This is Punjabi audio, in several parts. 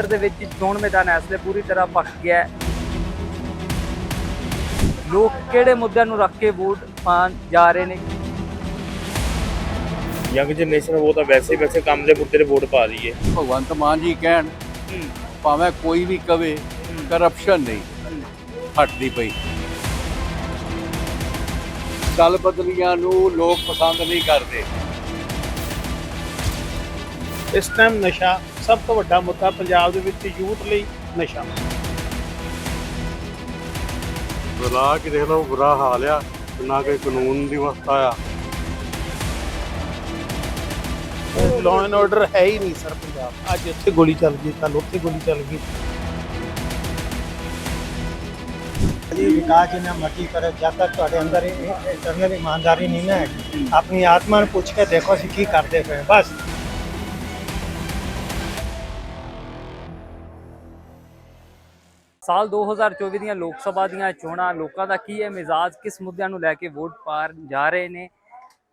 ਜਲੰਧਰ ਦੇ ਵਿੱਚ ਚੋਣ ਮੈਦਾਨ ਇਸ ਵੇਲੇ ਪੂਰੀ ਤਰ੍ਹਾਂ ਭਖ ਗਿਆ ਹੈ। ਲੋਕ ਕਿਹੜੇ ਮੁੱਦਿਆਂ ਨੂੰ ਰੱਖ ਕੇ ਵੋਟ ਪਾਣ ਜਾ ਰਹੇ ਨੇ? ਯੰਗ ਜਨਰੇਸ਼ਨ ਉਹ ਤਾਂ ਵੈਸੇ ਹੀ ਵੈਸੇ ਕੰਮ ਦੇ ਮੁੱਦੇ ਤੇ ਵੋਟ ਪਾ ਦਈਏ ਭਗਵੰਤ ਮਾਨ ਜੀ ਕਹਿਣ ਭਾਵੇਂ ਕੋਈ ਵੀ ਕਵੇ ਕਰਪਸ਼ਨ ਨਹੀਂ ਹਟਦੀ ਪਈ। ਦਲ ਬਦਲੀਆਂ ਨੂੰ ਲੋਕ ਪਸੰਦ ਨਹੀਂ ਕਰਦੇ। ਇਸ ਟਾਈਮ ਨਸ਼ਾ ਸਭ ਤੋਂ ਵੱਡਾ ਮੁੱਦਾ ਪੰਜਾਬ ਦੇ ਵਿੱਚ ਯੂਥ ਲਈ ਨਸ਼ਾ। ਬੁਲਾ ਕੇ ਦੇਖ ਲਓ ਬੁਰਾ ਹਾਲ ਆ ਨਾ ਕੋਈ ਕਾਨੂੰਨ ਦੀ ਵਸਤਾ ਆ। ਲਾਅ ਐਂਡ ਆਰਡਰ ਹੈ ਹੀ ਨਹੀਂ ਸਰ ਪੰਜਾਬ। ਅੱਜ ਇੱਥੇ ਗੋਲੀ ਚੱਲ ਗਈ ਕੱਲ ਉੱਥੇ ਗੋਲੀ ਚੱਲ ਗਈ। ਜੀ ਵਿਕਾਸ ਜਿੰਨਾ ਮਰਜ਼ੀ ਕਰੇ ਜਦ ਤੱਕ ਤੁਹਾਡੇ ਅੰਦਰ ਇੰਟਰਨਲ ਇਮਾਨਦਾਰੀ ਨਹੀਂ ਨਾ ਹੈ ਆਪਣੀ ਆਤਮਾ ਨੂੰ ਪੁੱਛ ਕੇ ਦੇਖੋ ਅਸੀਂ ਕੀ ਕਰਦੇ ਪਏ ਹਾਂ। ਬਸ। ਸਾਲ 2024 ਦੀਆਂ ਲੋਕ ਸਭਾ ਦੀਆਂ ਚੋਣਾਂ, ਲੋਕਾਂ ਦਾ ਕੀ ਹੈ ਮਿਜ਼ਾਜ? ਕਿਸ ਮੁੱਦਿਆਂ ਨੂੰ ਲੈ ਕੇ ਵੋਟ ਪਾਰ ਜਾ ਰਹੇ ਨੇ?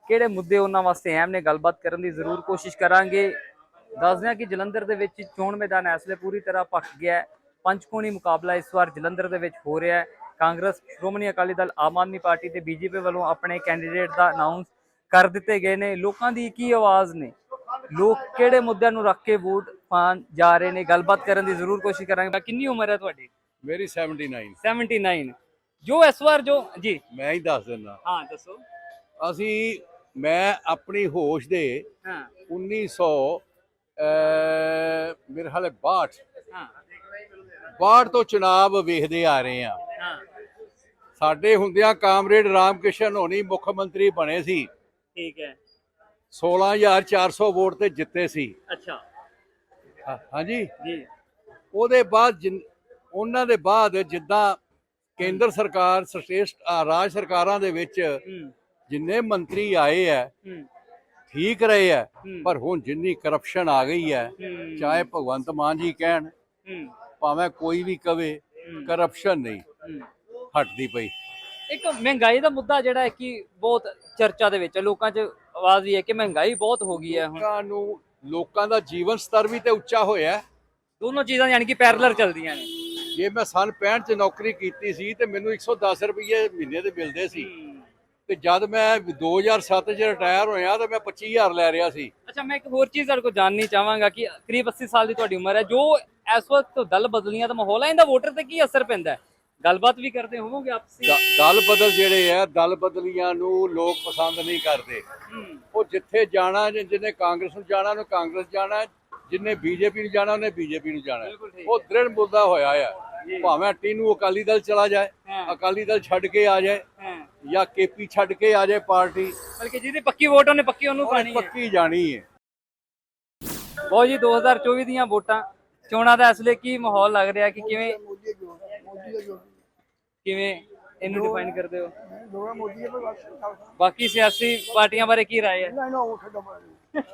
ਕਿਹੜੇ ਮੁੱਦੇ ਉਹਨਾਂ ਵਾਸਤੇ ਅਹਿਮ ਨੇ? ਗੱਲਬਾਤ ਕਰਨ ਦੀ ਜ਼ਰੂਰ ਕੋਸ਼ਿਸ਼ ਕਰਾਂਗੇ। ਦੱਸਦੇ ਹਾਂ ਕਿ ਜਲੰਧਰ ਦੇ ਵਿੱਚ ਚੋਣ ਮੈਦਾਨ ਇਸ ਲਈ ਪੂਰੀ ਤਰ੍ਹਾਂ ਭਖ ਗਿਆ ਹੈ। ਪੰਚਕੋਣੀ ਮੁਕਾਬਲਾ ਇਸ ਵਾਰ ਜਲੰਧਰ ਦੇ ਵਿੱਚ ਹੋ ਰਿਹਾ ਹੈ। ਕਾਂਗਰਸ, ਸ਼੍ਰੋਮਣੀ ਅਕਾਲੀ ਦਲ, ਆਮ ਆਦਮੀ ਪਾਰਟੀ ਤੇ ਬੀਜੇਪੀ ਵੱਲੋਂ ਆਪਣੇ ਕੈਂਡੀਡੇਟ ਦਾ ਅਨਾਉਂਸ ਕਰ ਦਿੱਤੇ ਗਏ ਨੇ। ਲੋਕਾਂ ਦੀ ਕੀ ਆਵਾਜ਼ ਨੇ? ਲੋਕ ਕਿਹੜੇ ਮੁੱਦਿਆਂ ਨੂੰ ਰੱਖ ਕੇ ਵੋਟ ਪਾਣ ਜਾ ਰਹੇ ਨੇ? ਗੱਲਬਾਤ ਕਰਨ ਦੀ ਜ਼ਰੂਰ ਕੋਸ਼ਿਸ਼ ਕਰਾਂਗੇ। ਕਿੰਨੀ ਉਮਰ ਹੈ ਤੁਹਾਡੀ? ਮੇਰੀ 79 79 ਜੋ ਇਸ ਵਾਰ ਜੋ ਜੀ। ਮੈਂ ਹੀ ਦੱਸ ਦਿੰਦਾ। ਹਾਂ ਦੱਸੋ। ਅਸੀਂ ਮੈਂ ਆਪਣੀ ਹੋਸ਼ ਦੇ ਹਾਂ। 1900 ਅਹ, ਮੇਰੇ ਹਾਲੇ 62 ਹਾਂ। 62 ਤੋਂ ਚੁਣਾਵ ਵੇਖਦੇ ਆ ਰਹੇ ਆ ਹਾਂ। ਸਾਡੇ ਹੁੰਦਿਆਂ ਕਾਮਰੇਡ ਰਾਮਕਿਸ਼ਨ ਹੋਣੀ ਮੁੱਖ ਮੰਤਰੀ ਬਣੇ ਸੀ। ਠੀਕ ਹੈ। 16400 ਵੋਟ ਤੇ ਜਿੱਤੇ ਸੀ। ਅੱਛਾ। ਹਾਂਜੀ। ਜੀ। ਉਹਦੇ ਬਾਅਦ ਉਹਨਾਂ ਦੇ ਬਾਅਦ ਜਿੱਦਾਂ ਕੇਂਦਰ ਸਰਕਾਰ ਅਹ ਰਾਜ ਸਰਕਾਰਾਂ ਦੇ ਵਿੱਚ ਜਿੰਨੇ ਮੰਤਰੀ ਆਏ ਹੂੰ। ਠੀਕ ਰਹੇ ਹੂੰ, ਪਰ ਹੁਣ ਜਿੰਨੀ ਕਰਪਸ਼ਨ ਆ ਗਈ ਹੂੰ, ਚਾਹੇ ਭਗਵੰਤ ਮਾਨ ਜੀ ਕਹਿਣ ਭਾਵੇਂ ਕੋਈ ਵੀ ਕਵੇ ਕਰਪਸ਼ਨ ਨਹੀਂ। ਹਟਦੀ ਪਈ। ਇੱਕ ਮਹਿੰਗਾਈ ਦਾ ਮੁੱਦਾ ਜਿਹੜਾ ਹੈ ਕਿ ਬਹੁਤ ਚਰਚਾ ਦੇ ਵਿੱਚ ਲੋਕਾਂ 'ਚ ਆਵਾਜ਼ ਵੀ ਹੈ ਕਿ ਮਹਿੰਗਾਈ ਬਹੁਤ ਹੋ ਗਈ ਹੈ ਹੁਣ। ਲੋਕਾਂ ਨੂੰ ਲੋਕਾਂ ਦਾ ਜੀਵਨ ਸਤਰ ਵੀ ਤੇ ਉੱਚਾ ਹੋਇਆ। ਦੋਨੋਂ ਚੀਜ਼ਾਂ ਯਾਨੀ ਕਿ ਪੈਰਲਰ ਚੱਲਦੀਆਂ ਨੇ। ਜੇ ਮੈਂ ਸਨ 65 ਚ ਨੌਕਰੀ ਕੀਤੀ ਸੀ ਤੇ ਮੈਨੂੰ 110 ਰੁਪਏ ਮਹੀਨੇ ਦੇ ਮਿਲਦੇ ਸੀ। ਤੇ ਜਦ ਮੈਂ 2007 ਚ ਰਿਟਾਇਰ ਹੋਇਆ ਤਾਂ ਮੈਂ 25000 ਲੈ ਰਿਹਾ ਸੀ। ਅੱਛਾ ਮੈਂ ਇੱਕ ਹੋਰ ਚੀਜ਼ ਤੁਹਾਡੇ ਕੋਲ ਜਾਣਨੀ ਚਾਹਾਂਗਾ ਕਿ ਕਰੀਬ 80 ਸਾਲ ਦੀ ਤੁਹਾਡੀ ਉਮਰ ਹੈ। ਜੋ ਇਸ ਵਕਤ ਦਲ ਬਦਲੀਆਂ ਦਾ ਮਾਹੌਲ ਹੈ ਇਹਦਾ ਵੋਟਰ ਤੇ ਕੀ ਅਸਰ ਪੈਂਦਾ ਹੈ? ਗੱਲਬਾਤ ਵੀ ਕਰਦੇ ਹੋਵੋਗੇ ਆਪਸੀ? ਦਲ ਬਦਲ ਜਿਹੜੇ ਆ ਦਲ ਬਦਲੀਆਂ ਨੂੰ ਲੋਕ ਪਸੰਦ ਨਹੀਂ ਕਰਦੇ। ਉਹ ਜਿੱਥੇ ਜਾਣਾ ਜਿਹਨੇ ਕਾਂਗਰਸ ਨੂੰ ਜਾਣਾ ਉਹਨੇ ਕਾਂਗਰਸ ਜਾਣਾ ਜਿੰਨੇ ਬੀਜੇਪੀ ਨੂੰ ਜਾਣਾ ਉਹਨੇ ਬੀਜੇਪੀ ਨੂੰ ਜਾਣਾ ਉਹ ਦ੍ਰਿੜ ਮੁੱਦਾ ਹੋਇਆ ਆ। ਭਾਵੇਂ ਟੀਨੂ ਅਕਾਲੀ ਦਲ ਚਲਾ ਜਾਏ। ਅਕਾਲੀ ਦਲ ਛੱਡ ਕੇ ਆ ਜਾਏ ਜਾਂ ਕੇਪੀ ਛੱਡ ਕੇ ਆ ਜਾਏ ਪਾਰਟੀ ਬਲਕਿ ਜਿਹਦੀ ਪੱਕੀ ਵੋਟ ਉਹਨੇ ਪੱਕੀ ਉਹਨੂੰ ਪਾਣੀ ਹੈ। ਪੱਕੀ ਜਾਣੀ ਹੈ। ਬਹੁਤ ਜੀ 2024 ਦੀਆਂ ਵੋਟਾਂ। ਚੋਣਾਂ ਦਾ ਇਸ ਵੇਲੇ ਕੀ ਮਾਹੌਲ ਲੱਗ ਰਿਹਾ ਕਿ ਕਿਵੇਂ ਕਿਵੇਂ ਇਹਨੂੰ ਡਿਫਾਈਨ ਕਰਦੇ ਹੋ? ਬਾਕੀ ਸਿਆਸੀ ਪਾਰਟੀਆਂ ਬਾਰੇ ਕੀ ਰਾਏ ਹੈ?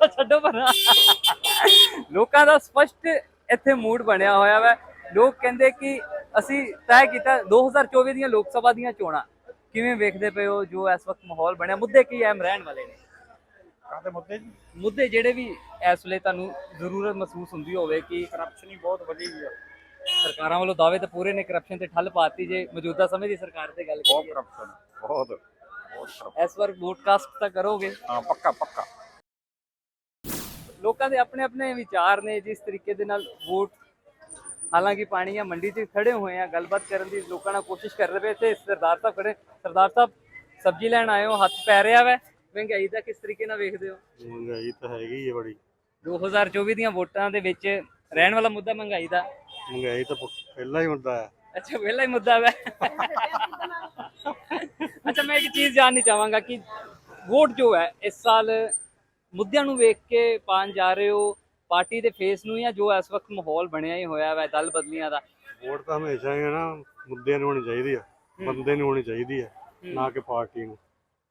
ਛੱਡੋ ਪਰਾਂ ਲੋਕਾਂ ਦਾ ਸਪਸ਼ਟ ਇੱਥੇ ਮੂਡ ਬਣਿਆ ਹੋਇਆ ਵਾ। ਲੋਕ ਕਹਿੰਦੇ ਕਿ ਅਸੀਂ ਤੈਅ ਕੀਤਾ 2024 ਦੀਆਂ ਲੋਕ ਸਭਾ ਦੀਆਂ ਚੋਣਾਂ। ਕਿਵੇਂ ਵੇਖਦੇ ਪਏ ਹੋ ਜੋ ਇਸ ਵਕਤ ਮਾਹੌਲ ਬਣਿਆ? ਮੁੱਦੇ ਕੀ ਅਹਿਮ ਰਹਿਣ ਵਾਲੇ ਨੇ। ਕਾਹਦੇ ਮੁੱਦੇ ਜੀ? ਮੁੱਦੇ ਜਿਹੜੇ ਵੀ ਇਸ ਵੇਲੇ ਤੁਹਾਨੂੰ ਜ਼ਰੂਰਤ ਮਹਿਸੂਸ ਹੁੰਦੀ ਹੋਵੇ ਕਿ ਕਰਪਸ਼ਨ ਹੀ ਬਹੁਤ ਵਧੀ ਆ। ਸਰਕਾਰਾਂ ਵੱਲੋਂ ਦਾਅਵੇ ਤਾਂ ਪੂਰੇ ਨੇ ਕਰਪਸ਼ਨ ਤੇ ਠੱਲ ਪਾਤੀ ਜੇ ਮੌਜੂਦਾ ਸਮੇਂ ਦੀ ਸਰਕਾਰ ਤੇ ਗੱਲ ਬਹੁਤ ਕਰੀਏ। ਕਰਪਸ਼ਨ ਬਹੁਤ ਬਹੁਤ corruption। ਇਸ ਵਾਰ ਵੋਟ ਕਾਸਟ ਤਾਂ ਕਰੋਗੇ? ਹਾਂ ਪੱਕਾ ਪੱਕਾ। ਲੋਕਾਂ ਦੇ ਆਪਣੇ ਆਪਣੇ ਵਿਚਾਰ ਨੇ ਜਿਸ ਤਰੀਕੇ ਦੇ ਨਾਲ ਵੋਟ ਹਾਲਾਂਕਿ ਪਾਣੀ ਆ ਮੰਡੀ 'ਚ ਖੜੇ ਹੋਏ ਆ ਗੱਲਬਾਤ ਕਰਨ ਦੀ ਲੋਕਾਂ ਨਾਲ ਕੋਸ਼ਿਸ਼ ਕਰ ਰਹੇ ਪਏ ਤੇ ਸਰਦਾਰ ਸਾਹਿਬ ਖੜੇ। ਸਰਦਾਰ ਸਾਹਿਬ ਸਬਜ਼ੀ ਲੈਣ ਆਏ ਹੋ ਹੱਥ ਪੈ ਰਿਹਾ ਵੈ। ਮਹਿੰਗਾਈ ਦਾ ਕਿਸ ਤਰੀਕੇ ਨਾਲ ਵੇਖਦੇ ਹੋ? ਮਹਿੰਗਾਈ ਤਾਂ ਹੈਗੀ ਹੈ ਬੜੀ। 2024 ਦੀਆਂ ਵੋਟਾਂ ਦੇ ਵਿੱਚ ਰਹਿਣ ਵਾਲਾ ਮੁੱਦਾ ਮਹਿੰਗਾਈ ਦਾ। ਮਹਿੰਗਾਈ ਤਾਂ ਪਹਿਲਾਂ ਹੀ ਹੁੰਦਾ ਹੈ। ਅੱਛਾ ਪਹਿਲਾ ਹੀ ਮੁੱਦਾ ਵੈ। ਅੱਛਾ ਮੈਂ ਇੱਕ ਚੀਜ਼ ਜਾਣਨੀ ਚਾਹਾਂਗਾ ਕਿ ਵੋਟ ਜੋ ਹੈ ਇਸ ਸਾਲ ਮੁੱਦਿਆਂ ਨੂੰ ਵੇਖ ਕੇ ਪਾਣ ਜਾ ਰਹੇ ਹੋ ਪਾਰਟੀ ਦੇ ਫੇਸ ਨੂੰ ਜਾਂ ਜੋ ਇਸ ਵਕਤ ਮਾਹੌਲ ਬਣਿਆ ਹੀ ਹੋਇਆ ਵੈ ਦਲ ਬਦਲੀਆਂ ਦਾ। ਵੋਟ ਤਾਂ ਹਮੇਸ਼ਾ ਹੀ ਹੈ ਨਾ ਮੁੱਦਿਆਂ ਨੂੰ ਹੋਣੀ ਚਾਹੀਦੀ ਆ ਬੰਦੇ ਨੂੰ ਹੋਣੀ ਚਾਹੀਦੀ ਹੈ ਨਾ ਕਿ ਪਾਰਟੀ ਨੂੰ।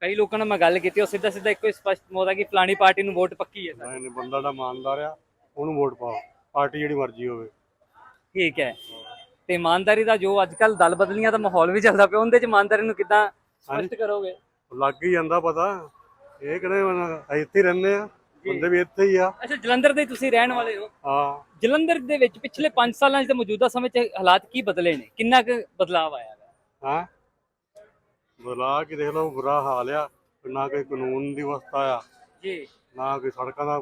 ਕਈ ਲੋਕਾਂ ਨਾਲ ਮੈਂ ਗੱਲ ਕੀਤੀ ਉਹ ਸਿੱਧਾ ਸਿੱਧਾ ਇੱਕੋ ਹੀ ਸਪਸ਼ਟ ਮੋਦਾ ਕਿ ਫਲਾਣੀ ਪਾਰਟੀ ਨੂੰ ਵੋਟ ਪੱਕੀ ਹੈ ਨਾ ਇਹਨੇ ਬੰਦਾ ਦਾ ਇਮਾਨਦਾਰ ਆ ਉਹਨੂੰ ਵੋਟ ਪਾਓ ਪਾਰਟੀ ਜਿਹੜੀ ਮਰਜ਼ੀ ਹੋਵੇ। ਠੀਕ ਹੈ। ਤੇ ਇਮਾਨਦਾਰੀ ਦਾ ਜੋ ਅੱਜ ਕੱਲ ਦਲ ਬਦਲੀਆਂ ਦਾ ਮਾਹੌਲ ਵੀ ਚੱਲਦਾ ਪਿਆ ਉਹਦੇ ਚ ਇਮਾਨਦਾਰੀ ਨੂੰ ਕਿੱਦਾਂ ਸਪਸ਼ਟ ਕਰੋਗੇ? ਲੱਗ ਹੀ ਜਾਂਦਾ ਪਤਾ ਇਹ ਕਿਹੜੇ ਇੱਥੇ ਹੀ ਰਹਿੰਦੇ ਆ। ਬੰਦੇ ਵੀ ਇੱਥੇ ਹੀ ਆ। ਅੱਛਾ ਜਲੰਧਰ ਦੇ ਤੁਸੀਂ ਰਹਿਣ ਵਾਲੇ ਹੋ। ਹਾਂ। ਜਲੰਧਰ ਦੇ ਵਿੱਚ ਪਿਛਲੇ 5 ਸਾਲਾਂ 'ਚ ਤੇ ਮੌਜੂਦਾ ਸਮੇਂ 'ਚ ਹਾਲਾਤ ਕੀ ਬਦਲੇ ਨੇ? ਕਿੰਨਾ ਕੁ ਬਦਲਾਅ ਆਇਆ ਹੈ ਹਾਂ? ਬੁਲਾ ਕੇ ਦੇਖ ਲਓ ਬੁਰਾ ਹਾਲ ਆ। ਨਾ ਕੋਈ ਕਾਨੂੰਨ ਦੀ ਵਿਵਸਥਾ ਆ। ਜੀ। ਨਾ ਕੋਈ ਸੜਕਾਂ ਦਾ